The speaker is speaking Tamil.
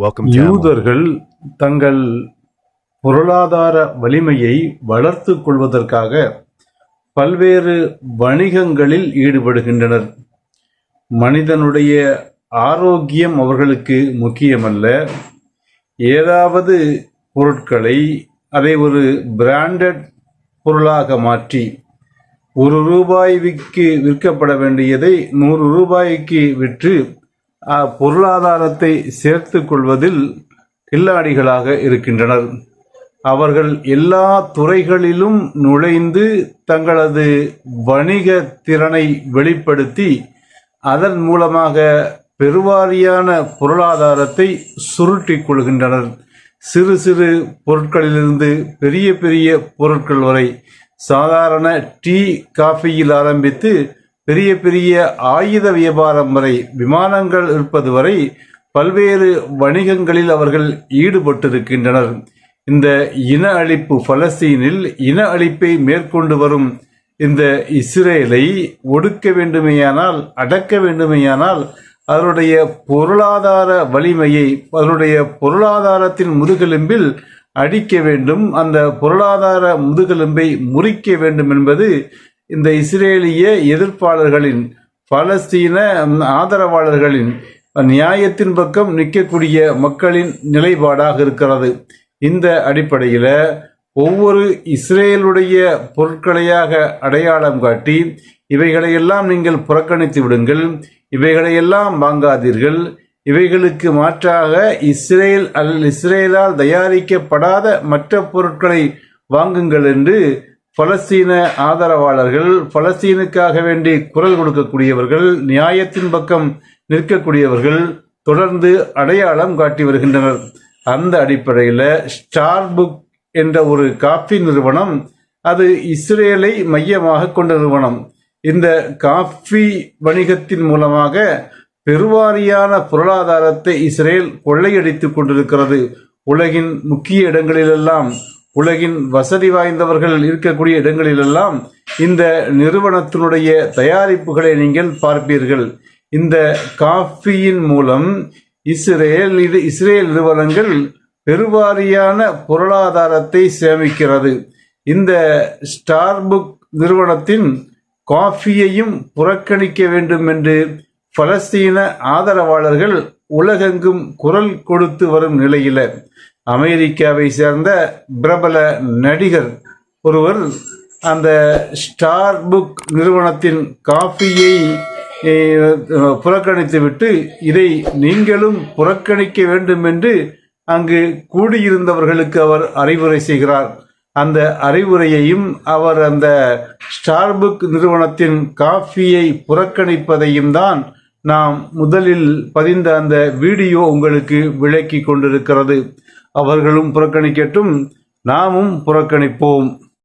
வெல்கம் யூதர்கள் தங்கள் பொருளாதார வலிமையை வளர்த்து கொள்வதற்காக பல்வேறு வணிகங்களில் ஈடுபடுகின்றனர். மனிதனுடைய ஆரோக்கியம் அவர்களுக்கு முக்கியமல்ல. ஏதாவது பொருட்களை அதை ஒரு பிராண்டட் பொருளாக மாற்றி ஒரு ரூபாய்க்கு விற்கப்பட வேண்டியதை நூறு ரூபாய்க்கு விற்று பொருளாதாரத்தை சேர்த்து கொள்வதில் கில்லாடிகளாக இருக்கின்றனர். அவர்கள் எல்லா துறைகளிலும் நுழைந்து தங்களது வணிக திறனை வெளிப்படுத்தி அதன் மூலமாக பெருவாரியான பொருளாதாரத்தை சுருட்டிக் கொள்கின்றனர். சிறு சிறு பொருட்களிலிருந்து பெரிய பெரிய பொருட்கள் வரை சாதாரண டீ காஃபியில் ஆரம்பித்து பெரிய பெரிய ஆயுத வியாபாரம் வரை விமானங்கள் இருப்பது வரை பல்வேறு வணிகங்களில் அவர்கள் ஈடுபட்டிருக்கின்றனர். இந்த இன அழிப்பு பலஸ்தீனில் இன அழிப்பை மேற்கொண்டு வரும் இந்த இஸ்ரேலை ஒடுக்க வேண்டுமேயானால் அடக்க வேண்டுமேயானால் அதனுடைய பொருளாதார வலிமையை அதனுடைய பொருளாதாரத்தின் முதுகெலும்பில் அடிக்க வேண்டும். அந்த பொருளாதார முதுகெலும்பை முறிக்க வேண்டும் என்பது இந்த இஸ்ரேலிய எதிர்ப்பாளர்களின் பலஸ்தீன ஆதரவாளர்களின் நியாயத்தின் பக்கம் நிற்கக்கூடிய மக்களின் நிலைப்பாடாக இருக்கிறது. இந்த அடிப்படையில் ஒவ்வொரு இஸ்ரேலுடைய பொருட்களையாக அடையாளம் காட்டி இவைகளையெல்லாம் நீங்கள் புறக்கணித்து விடுங்கள் இவைகளையெல்லாம் வாங்காதீர்கள் இவைகளுக்கு மாற்றாக இஸ்ரேல் அல் இஸ்ரேலால் தயாரிக்கப்படாத மற்ற பொருட்களை வாங்குங்கள் என்று பலஸ்தீன ஆதரவாளர்கள் பலஸ்தீனுக்காக வேண்டி குரல் கொடுக்கக்கூடியவர்கள் நியாயத்தின் பக்கம் நிற்கக்கூடியவர்கள் தொடர்ந்து அடையாளம் காட்டி வருகின்றனர். அந்த அடிப்படையில் ஸ்டார்புக் என்ற ஒரு காஃபி நிறுவனம் அது இஸ்ரேலை மையமாக கொண்ட நிறுவனம். இந்த காஃபி வணிகத்தின் மூலமாக பெருவாரியான பொருளாதாரத்தை இஸ்ரேல் கொள்ளையடித்துக் கொண்டிருக்கிறது. உலகின் முக்கிய இடங்களிலெல்லாம் உலகின் வசதி வாய்ந்தவர்கள் இருக்கக்கூடிய இடங்களிலெல்லாம் இந்த நிறுவனத்தினுடைய தயாரிப்புகளை நீங்கள் பார்ப்பீர்கள். இந்த காஃபியின் மூலம் இஸ்ரேல் இது இஸ்ரேல் நிறுவனங்கள் பெருவாரியான பொருளாதாரத்தை சேமிக்கிறது. இந்த ஸ்டார்புக் நிறுவனத்தின் காஃபியையும் புறக்கணிக்க வேண்டும் என்று பலஸ்தீன ஆதரவாளர்கள் உலகெங்கும் குரல் கொடுத்து வரும் நிலையில அமெரிக்காவை சேர்ந்த பிரபல நடிகர் ஒருவர் அந்த ஸ்டார் புக் நிறுவனத்தின் காஃபியை புறக்கணித்துவிட்டு இதை நீங்களும் புறக்கணிக்க வேண்டும் என்று அங்கு கூடியிருந்தவர்களுக்கு அவர் அறிவுரை செய்கிறார். அந்த அறிவுரையையும் அவர் அந்த ஸ்டார்புக் நிறுவனத்தின் காஃபியை புறக்கணிப்பதையும் தான் நாம் முதலில் பதிந்த அந்த வீடியோ உங்களுக்கு விளக்கி கொண்டிருக்கிறது. அவர்களும் புறக்கணிக்கட்டும் நாமும் புறக்கணிப்போம்.